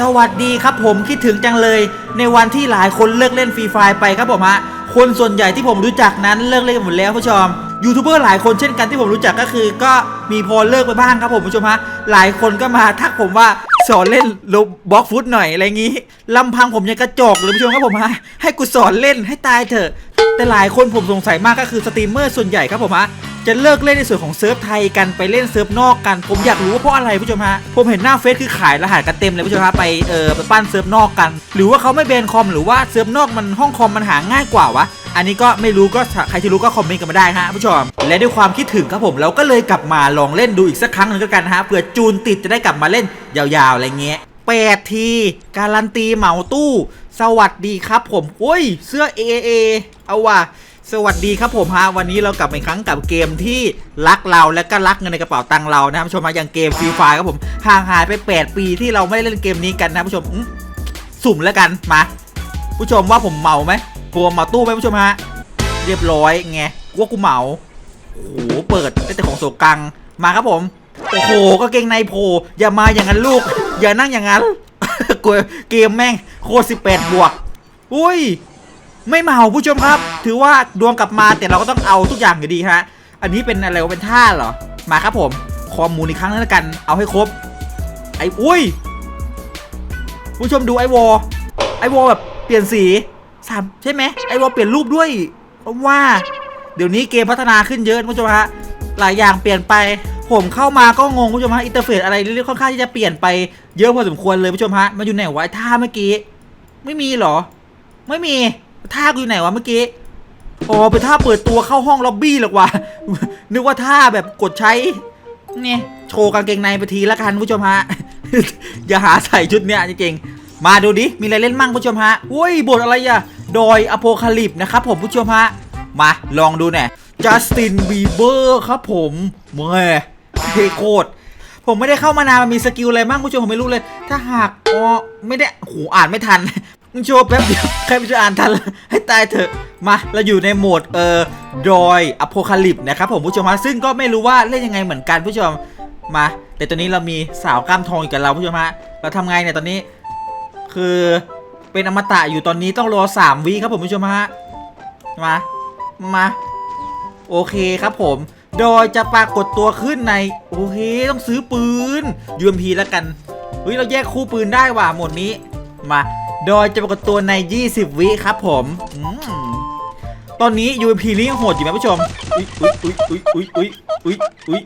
สวัสดีครับผมคิดถึงจังเลย ในวันที่หลายคนเลิกเล่นฟรีไฟไปครับผมฮะคนส่วนใหญ่ที่ผมรู้จักนั้นเลิกเล่นหมดแล้วผู้ชมยูทูบเบอร์หลายคนเช่นกันที่ผมรู้จักก็คือ ก็มีพอเลิกไปบ้างครับผมผู้ชมฮะหลายคนก็มาทักผมว่าสอนเล่นลบล็อกฟุตหน่อยอะไรงี้ลำพังผมยังกระจอกเลยผู้ชมครับผมฮะให้กูสอนเล่นให้ตายเถอะ แต่หลายคนผมสงสัยมากก็คือสตรีมเมอร์ส่วนใหญ่ครับผมฮะจะเลิกเล่นในส่วนของเซิร์ฟไทยกันไปเล่นเซิร์ฟนอกกัน ผมอยากรู้ว่าเพราะอะไรผู้ชมฮะผมเห็นหน้าเฟซคือขายรหัสกันเต็มเลยผู้ชมฮะไปเออไปปั้นเซิร์ฟนอกกัน หรือว่าเขาไม่แบนคอมหรือว่าเซิร์ฟนอกมันห้องคอมมันหาง่ายกว่าวะอันนี้ก็ไม่รู้ก็ใครที่รู้ก็คอมเมนต์กันมาได้ฮะผู้ชมและด้วยความคิดถึงครับผมเราก็เลยกลับมาลองเล่นดูอีกสักครั้งหนึ่งก็กันฮะเผื่อจูนติดจะได้กลับมาเล่นยาวๆอะไรเงี้ย แปดที การันตีเหมาตู้ สวัสดีครับผมโอ้ย เสื้อ AA เอาว่ะสวัสดีครับผมฮะวันนี้เรากลับมาอีกครั้งกับเกมที่รักเราและก็รักเงินในกระเป๋าตังเรานะครับชมมาอย่างเกมฟรีไฟครับผมห่างหายไป 8 ปีที่เราไม่ได้เล่นเกมนี้กันนะผู้ชมสุ่มแล้วกันมาผู้ชมว่าผมเมาไหมผมเมาตู้ไหมผู้ชมฮะเรียบร้อยไงว่ากูเหมาโอ้โหเปิดได้แต่ของโสกังมาครับผมโอ้โหก็เกงในโผล่อย่ามาอย่างนั้นลูก อย่านั่งอย่างนั้นกลัวเกมแม่งโคตร18บวก อุ้ย ไม่เมาผู้ชมครับ ถือว่าดวงกลับมาแต่เราก็ต้องเอาทุกอย่างอยู่ดีฮะ อันนี้เป็นอะไรเป็นท่าเหรอ มาครับผม คอมมูลอีกครั้งนึงแล้วกัน เอาให้ครบ ไอ้อุ้ย ผู้ชมดูไอวอลไอวอลแบบเปลี่ยนสีสามใช่ไหมไอวอลเปลี่ยนรูปด้วยว่า เดี๋ยวนี้เกมพัฒนาขึ้นเยอะผู้ชมฮะหลายอย่างเปลี่ยนไป ผมเข้ามาก็งงผู้ชมฮะอินเทอร์เฟซอะไรเรื่อยๆค่อนข้างที่จะเปลี่ยนไปเยอะพอสมควรเลยผู้ชมฮะมาอยู่ไหนวะท่าเมื่อกี้ ไม่มีหรอ ไม่มีท่ากูอยู่ไหนวะเมื่อกี้อ๋อเป็นท่าเปิดตัวเข้าห้องล็อบบี้หรอกวะนึกว่าท่าแบบกดใช้เนี่ยโชว์กางเกงในไปทีละกันผู้ชมฮะอย่าหาใส่ชุดเนี้ยจริงๆมาดูดิมีอะไรเล่นมั่งผู้ชมฮะอุ้ยบทอะไรอะดอยอโพคาลิปนะครับผมผู้ชมฮะมาลองดูหน่อยจัสตินบีเบอร์ครับผมเมื่อ เทโคตรผมไม่ได้เข้ามานานมันมีสกิลอะไรบ้างผู้ชมผมไม่รู้เลย ถ้าหากอ๋อไม่ได้โหอ่านไม่ทันมึงโชว์แป๊บเดียวใครมันจะอ่านทันให้ตายเถอะมาเราอยู่ในโหมดเอ่อดอยอโพคาลิปนะครับผมผู้ชมฮะซึ่งก็ไม่รู้ว่าเล่นยังไงเหมือนกันผู้ชมมา แต่ตอนนี้เรามีสาวกล้ามทองอยู่กับเราผู้ชมฮะเราทำไงเนี่ยตอนนี้ คือเป็นอมตะอยู่ตอนนี้ต้องรอสามวิครับผมผู้ชมฮะมามาโอเคครับผม โดยจะปรากฏตัวขึ้นใน โอเค ต้องซื้อปืน UMP แล้วกันเฮ้ยเราแยกคู่ปืนได้ว่ะหมดนี้มา โดยจะปรากฏตัวใน 20 วิครับผมตอนนี้ UMP ลิงโหดอยู่ไหมผู้ชมอุ้ยอุ้ยอุ้ยอุ้ยอุ้ยอุ้ยอุ้ยอุ้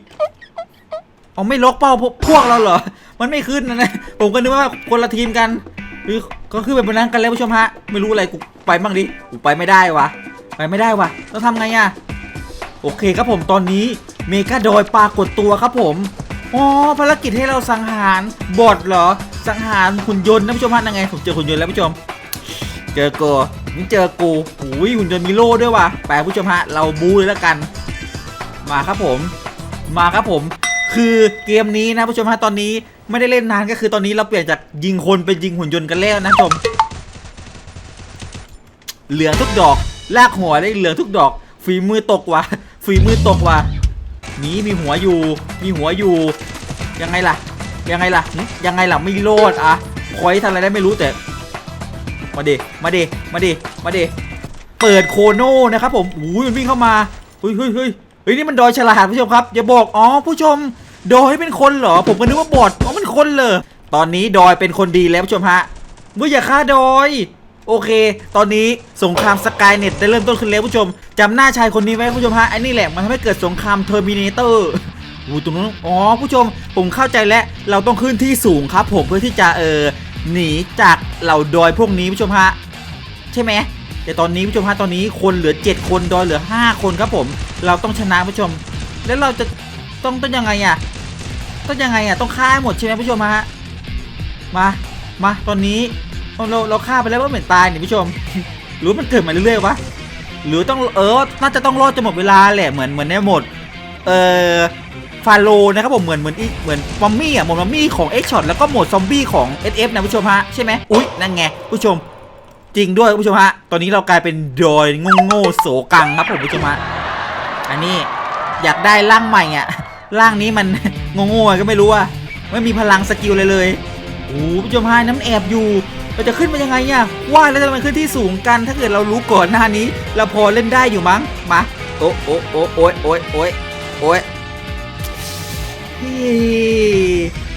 เอาไม่ล็อกเป้าพวกเราเหรอ มันไม่ขึ้นนะ ผมก็นึกว่าคนละทีมกันหรือก็ขึ้นไปบนนั้นกันแล้วผู้ชมฮะ ไม่รู้อะไรกูไปบ้างดิ กูไปไม่ได้วะ ไปไม่ได้วะ ต้องทำไงอะ โอเคครับผมตอนนี้เมกาดอยปรากฏตัวครับผมอ๋อภารกิจให้เราสังหารบอทเหรอ สังหารหุ่นยนต์นะผู้ชมฮะยังไงผมเจอหุ่นยนต์แล้วผู้ชม เจอกูนี่เจอกูหูยหุ่นยนต์มีโล่ด้วยว่ะไปผู้ชมฮะเราบูเลยแล้วกัน มาครับผม มาครับผม คือเกมนี้นะผู้ชมฮะตอนนี้ไม่ได้เล่นนานก็คือตอนนี้เราเปลี่ยนจากยิงคนเป็นยิงหุ่นยนต์กันแล้วนะผู้ชมเหลืองทุกดอกลากหัวได้เหลืองทุกดอกฝีมือตกว่ะ ฝีมือตกว่ะหนีมีหัวอยู่ มีหัวอยู่ ยังไงล่ะ ยังไงล่ะยังไงล่ะไม่โลดอะคอยทำอะไรได้ไม่รู้แต่ มาเดมาเดมาเดมาเดเปิดโคโน่นะครับผมอู้ยมันวิ่งเข้ามาเฮ้ยเฮ้ยเฮ้ยเฮ้ยนี่มันดอยฉลาดผู้ชมครับอย่าบอกอ๋อผู้ชมดอยเป็นคนเหรอ ผมก็นึกว่าบอดอ๋อมันคนเลยตอนนี้ดอยเป็นคนดีแล้วผู้ชมฮะเมื่ออย่าฆ่าดอย โอเค ตอนนี้สงครามสกายเน็ตได้เริ่มต้นขึ้นแล้วผู้ชมจำหน้าชายคนนี้ไว้ผู้ชมฮะไอ้นี่แหละมันทำให้เกิดสงครามเทอร์มินเตอร์อูตรงนู้นอ๋อผู้ชม ผมเข้าใจแล้ว เราต้องขึ้นที่สูงครับผมเพื่อที่จะเออหนีจากเหล่าดอยพวกนี้ผู้ชมฮะใช่ไหมแต่ตอนนี้ผู้ชมฮะตอนนี้คนเหลือ 7 คนดอยเหลือ 5 คนครับผม เราต้องชนะผู้ชม แล้วเราจะต้องต้องยังไงอะต้องยังไงอะต้องฆ่าให้หมดใช่ไหมผู้ชมฮะมามาตอนนี้ เราเราฆ่าไปแล้วว่าเหมือนตายนี่ผู้ชม หรือมันเกิดมาเรื่อยๆวะหรือต้องเออน่าจะต้องรอดจนหมดเวลาแหละเหมือนเหมือนในโหมดเอ่อฟาโลนะครับผมเหมือนเหมือนอีเหมือนมัมมี่อะโหมดมัมมี่ของเอ็กช็อตแล้วก็โหมดซอมบี้ของ SF นะผู้ชมฮะใช่ไหมอุ๊ยนั่นไงผู้ชม จริงด้วยผู้ชมฮะตอนนี้เรากลายเป็นดอยโง่โสกังครับผมผู้ชมฮะอันนี้อยากได้ร่างใหม่อะร่างนี้มันโง่ๆก็ไม่รู้อะไม่มีพลังสกิลเลยเลยโอ้ผู้ชมฮะน้ำแอบอยู่ เราจะขึ้นมายังไงอะว่าแล้วทำไมขึ้นที่สูงกัน ถ้าเกิดเรารู้ก่อนหน้านี้ เราพอเล่นได้อยู่มั้ง มา โอ้โอ้โอ้โอ้ยโอ้ยโอ้ยโอ้ยฮี่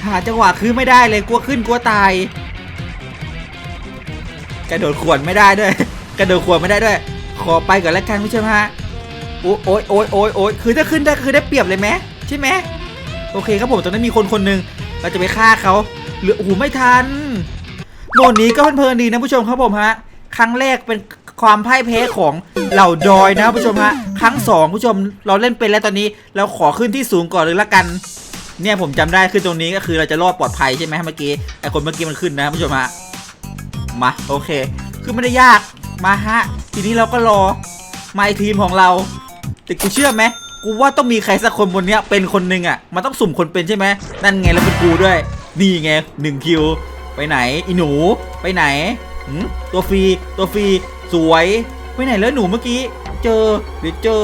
หาจังหวะขึ้นไม่ได้เลยกลัวขึ้นกลัวตาย กระโดดขวดไม่ได้ด้วย กระโดดขวดไม่ได้ด้วย ขอไปก่อนแล้วกันผู้ชมฮะ โอ้โอ้ยโอ้ยโอ้ยโอ้ยคือถ้าขึ้นได้คือได้เปรียบเลยไหมใช่ไหมโอเคครับผมตอนนั้นมีคนคนหนึ่งเราจะไปฆ่าเขาเหลือโอ้โหไม่ทัน โหมดนี้ก็เพลินๆดีนะผู้ชมครับผมฮะ ครั้งแรกเป็นความพ่ายแพ้ของเหล่าดอยนะผู้ชมฮะ ครั้งสองผู้ชมเราเล่นเป็นแล้วตอนนี้ เราขอขึ้นที่สูงก่อนเลยละกัน เนี่ยผมจำได้ขึ้นตรงนี้ก็คือเราจะรอดปลอดภัยใช่ไหมเมื่อกี้ไอคนเมื่อกี้มันขึ้นนะผู้ชมฮะ มาโอเค คือไม่ได้ยากมาฮะ ทีนี้เราก็รอมาไอทีมของเราแต่กูเชื่อไหมกูว่าต้องมีใครสักคนบนเนี้ยเป็นคนหนึ่งอะมันต้องสุ่มคนเป็นใช่ไหมนั่นไงแล้วเป็นกูด้วย นี่ไงหนึ่งคิว ไปไหนอีหนู ไปไหนหืมตัวฟรีตัวฟรีสวยไปไหนแล้วหนูเมื่อกี้ เจอเดี๋ยวเจอ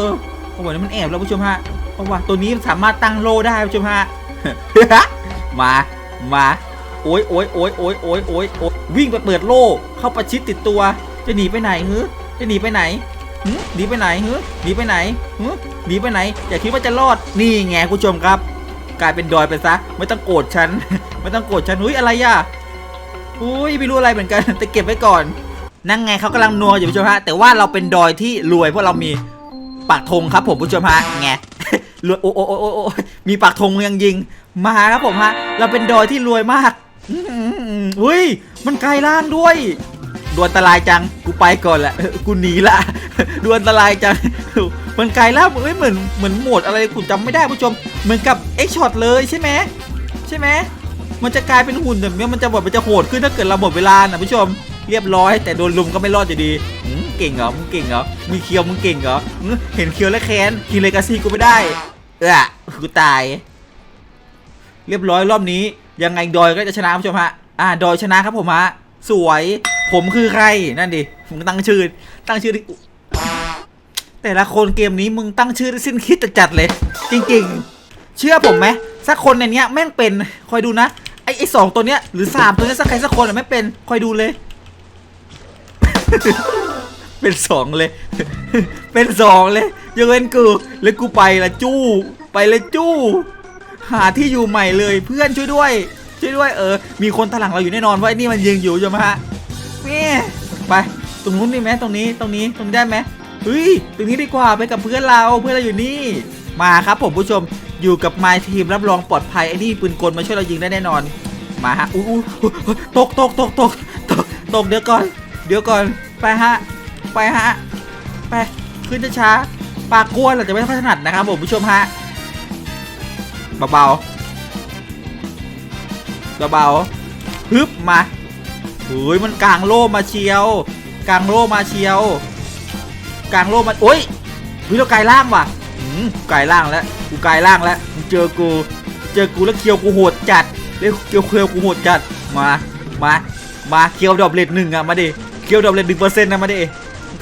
โอ้โหนี่มันแอบแล้วผู้ชมฮะเพราะว่าตัวนี้สามารถตั้งโลได้ผู้ชมฮะมามาโอ้ยโอ้ยโอ้ยโอ้ยโอ้ยโอ้ยโอ้ยวิ่งไปเปิดโล่เข้าประชิดติดตัว จะหนีไปไหนฮึจะหนีไปไหนหึหนีไปไหนฮึหนีไปไหนฮึหนีไปไหนอย่าคิดว่าจะรอดนี่ไงผู้ชมครับ กลายเป็นดอยไปซะ ไม่ต้องโกรธฉัน ไม่ต้องโกรธฉันอุ้ยอะไรอะ อุ้ยไม่รู้อะไรเหมือนกัน แต่เก็บไว้ก่อน นั่งไงเขากำลังนัวอยู่ผู้ชมฮะแต่ว่าเราเป็นดอยที่รวยเพราะเรามีปักธงครับผมผู้ชมฮะไงรวยโอ้โอ้โอ้โอ้โอ้มีปักธงยังยิง มาครับผมฮะ เราเป็นดอยที่รวยมากอืมเฮ้ยมันไกลล่างด้วยดวนอันตรายจัง กูไปก่อนแหละ กูหนีละดวนอันตรายจัง มันไกลล่างเอ้ยเหมือนเหมือนโหมดอะไรกูจำไม่ได้ผู้ชม เหมือนกับเอ็กช็อตเลยใช่ไหมใช่ไหม มันจะกลายเป็นหุ่นแบบนี้มันจะแบบมันจะโหดขึ้นถ้าเกิดเราหมดเวลานะผู้ชมเรียบร้อย แต่โดนลุมก็ไม่รอดอยู่ดีหืมเก่งเหรอ มึงเก่งเหรอมีเคียวมึงเก่งเหรอเห็นเคียวแล้วแค้นคิงเลกาซี่กูไม่ได้เออกูตาย เรียบร้อยรอบนี้ ยังไงดอยก็จะชนะผู้ชมฮะอ่าดอยชนะครับผมฮะสวย ผมคือใครนั่นดิมึงตั้งชื่อ ตั้งชื่อดิแต่ละคนเกมนี้มึงตั้งชื่อได้สิ้นคิดจัดเลย จริง ๆ เชื่อผมไหมสักคนในเนี้ยแม่งเป็นคอยดูนะ ไอไอสองตัวเนี้ยหรือสามตัวเนี้ยสักใครสักคนอะไม่เป็นคอยดูเลย เป็นสองเลย เป็นสองเลยยกเว้นกูแล้วกูไปละจู้ ไปเลยจู้ หาที่อยู่ใหม่เลยเพื่อนช่วยด้วย ช่วยด้วยเออ มีคนตาหลังเราอยู่แน่นอนเพราไอ้นี่มันยิงอยู่ใช่ไหมฮะแม่ไปตรงนู้นมีไหมตรงนี้ตรงนี้ตรงนี้ได้ไหมเฮ้ยตรงนี้ดีกว่าไปกับเพื่อนเราเพื่อนเราอยู่นี่ มาครับผมผู้ชม อยู่กับไมทีมรับรองปลอดภัยไอ้นี่ปืนกลมาช่วยเรายิงได้แน่นอน มาฮะอู้อู้ตกตกตกตกตกตกเดี๋ยวก่อน เดี๋ยวก่อนไปฮะไปฮะไปขึ้นช้าๆปากกลัวเราจะไม่ค่อยถนัดนะครับผมผู้ชมฮะเบาๆเบาๆฮึบมาเฮ้ยมันกลางโล่มาเชียวกลางโล่มาเชียวกลางโล่มาโอ้ยเฮ้ยเรากลายร่างว่ะ กูกลายร่างแล้วกูกลายร่างแล้วมึงเจอกูเจอกูแล้วเคียวกูโหดจัดเรียกเคียวเคียวกูโหดจัดมามามาเคียวดอบเลดหนึ่งอะมาดิเคียวดอบเลดหนึ่งเปอร์เซ็นต์นะมาดิ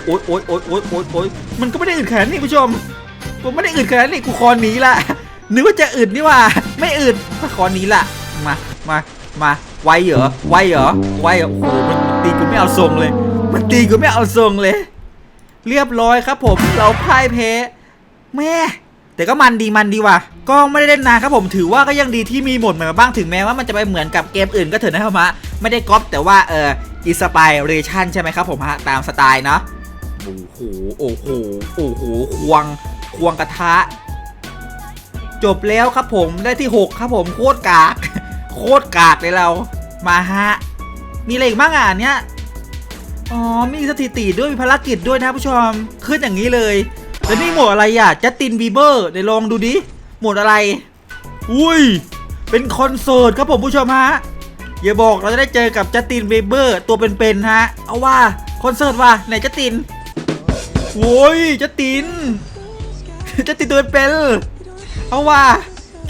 โอ๊ยโอ๊ยโอ๊ยโอ๊ยโอ๊ยโอ๊ยมันก็ไม่ได้อึดขนาดนี้ผู้ชมผมไม่ได้อึดขนาดนี้กูคอหนีละนึกว่าจะอึดนี่ว่าไม่อึดมาขอหนีละมามามาไวเหรอไวเหรอไวเหรอโอ้โหมันตีกูไม่เอาทรงเลย มันตีกูไม่เอาทรงเลย เรียบร้อยครับผมเราพ่ายแพ้ แม่แต่ก็มันดีมันดีว่ะ ก็ไม่ได้เล่นนานครับผมถือว่าก็ยังดีที่มีโหมดใหม่มาบ้างถึงแม้ว่ามันจะไปเหมือนกับเกมอื่นก็เถอะนะครับฮะไม่ได้ก๊อปแต่ว่าเอออิสปายเรชั่นใช่ไหมครับผมฮะตามสไตล์เนาะโอ้โหโอ้โหโอ้โหควงควงกระทะ จบแล้วครับผมได้ที่ 6 ครับผมโคตรกาก โคตรกากเลยเรามาฮะมีอะไรอีกบ้างอะอันเนี้ยอ๋อมีสถิติด้วยมีภารกิจด้วยนะผู้ชมขึ้นอย่างนี้เลย แล้วนี่หมวดอะไรอะจัสตินบีเบอร์เดี๋ยวลองดูดิ หมวดอะไร อุ้ย เป็นคอนเสิร์ตครับผมผู้ชมฮะ อย่าบอกเราจะได้เจอกับจัสตินบีเบอร์ตัวเป็นๆฮะ เอาว่าคอนเสิร์ตว่ะไหนจัสตินโว้ยจัสตินจัสตินตัวเป็นๆเอาว่า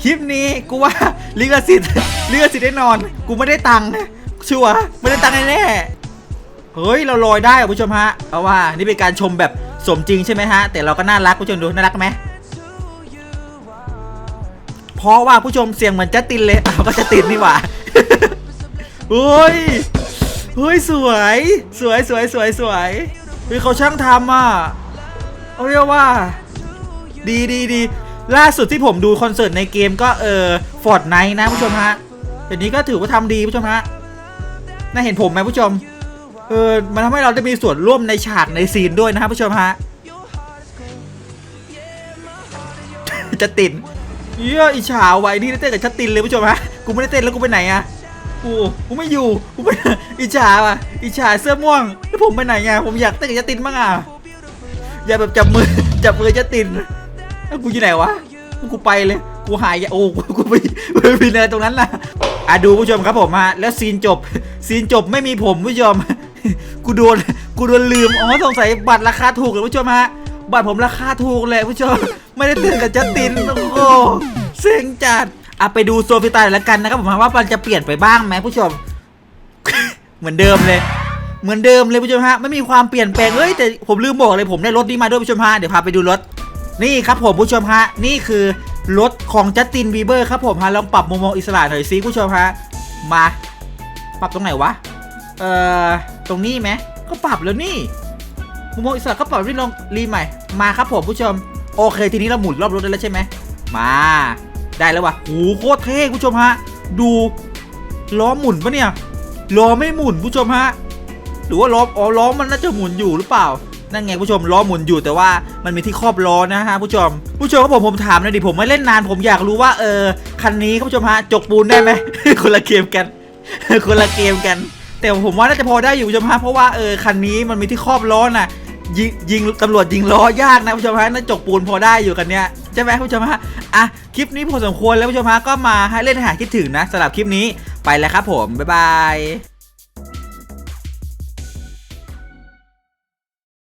คลิปนี้กูว่าลิขสิทธิ์ลิขสิทธิ์แน่นอน กูไม่ได้ตังค์ชัวร์ไม่ได้ตังค์แน่เฮ้ยเราลอยได้อะผู้ชมฮะเอาว่านี่เป็นการชมแบบ สมจริงใช่ไหมฮะ แต่เราก็น่ารักผู้ชมดูน่ารักไหมเพราะว่าผู้ชมเสียงเหมือนจัสตินเลยเอาก็จัสตินนี่หว่าเฮ้ยเฮ้ยสวย สวยสวยสวยสวยเฮ้ยเขาช่างทำอะเขาเรียกว่า ดีดีดีล่าสุดที่ผมดูคอนเสิร์ตในเกมก็เออฟอร์ดไนนะผู้ชมฮะเดี๋ยวนี้ก็ถือว่าทำดีผู้ชมฮะน่าเห็นผมไหมผู้ชม เออมันทำให้เราได้มีส่วนร่วมในฉากในซีนด้วยนะครับผู้ชมฮะ จะตินเยี่ยอิจฉาไว้นี่ได้เต้นกับชัดตินเลยผู้ชมฮะ กูไม่ได้เต้นแล้วกูไปไหนอะกูกูไม่อยู่ กูไปอิจฉาว่ะอิจฉาเสื้อม่วง แล้วผมไปไหนอะผมอยากเต้นกับชัดตินบ้างอะอย่าแบบจับมือจับมือชัดตินแล้วกูอยู่ไหนวะ กูไปเลย กูหายโอ้กูกูไปไปไปเนินตรงนั้นล่ะอะดูผู้ชมครับผมฮะ แล้วซีนจบ ซีนจบไม่มีผมผู้ชม กูโดนกูโดนลืม อ๋อสงสัยบัตรราคาถูกเลยผู้ชมฮะ บัตรผมราคาถูกเลยผู้ชม ไม่ได้ตื่นกับจัสติน โอ้โหเซ็งจัดอะไปดูโซฟิตาแล้วกันนะครับผมว่ามันจะเปลี่ยนไปบ้างไหมผู้ชม เหมือนเดิมเลย เหมือนเดิมเลยผู้ชมฮะ ไม่มีความเปลี่ยนแปลงเอ้ยแต่ผมลืมบอกเลยผมได้รถนี้มาด้วยผู้ชมฮะ เดี๋ยวพาไปดูรถ นี่ครับผมผู้ชมฮะ นี่คือรถของจัสตินบีเบอร์ครับผมฮะ ลองปรับมุมมองอิสระหน่อยสิผู้ชมฮะ มา ปรับตรงไหนวะ เอ่อ ตรงนี้ไหมก็ปรับแล้วนี่มุมมองอิสระก็ปรับที่ลองรีใหม่ มาครับผมผู้ชม โอเค ทีนี้เราหมุนรอบรถได้แล้วใช่ไหม มา ได้แล้ววะโหโคตรเท่ผู้ชมฮะ ดูล้อหมุนปะเนี่ย ล้อไม่หมุนผู้ชมฮะ หรือว่าล้อ อ๋อ ล้อมันน่าจะหมุนอยู่หรือเปล่า นั่นไงผู้ชม ล้อหมุนอยู่แต่ว่ามันมีที่ครอบล้อนะฮะผู้ชม ผู้ชมครับผมผมถามหน่อยดิผมไม่เล่นนานผมอยากรู้ว่าเออคันนี้ครับผู้ชมฮะจกปูนได้ไหมคนละเกมกัน คนละเกมกัน แต่ผมว่าน่าจะพอได้อยู่ผู้ชมฮะเพราะว่าเออคันนี้มันมีที่ครอบล้อน่ะยิงยิงตำรวจยิงล้อยากนะผู้ชมฮะน่าจกปูนพอได้อยู่กันเนี้ยใช่ไหมผู้ชมฮะอะคลิปนี้พอสมควรแล้วผู้ชมฮะก็มาให้เล่นหาคิดถึงนะสำหรับคลิปนี้ไปแล้วครับผมบ๊ายบาย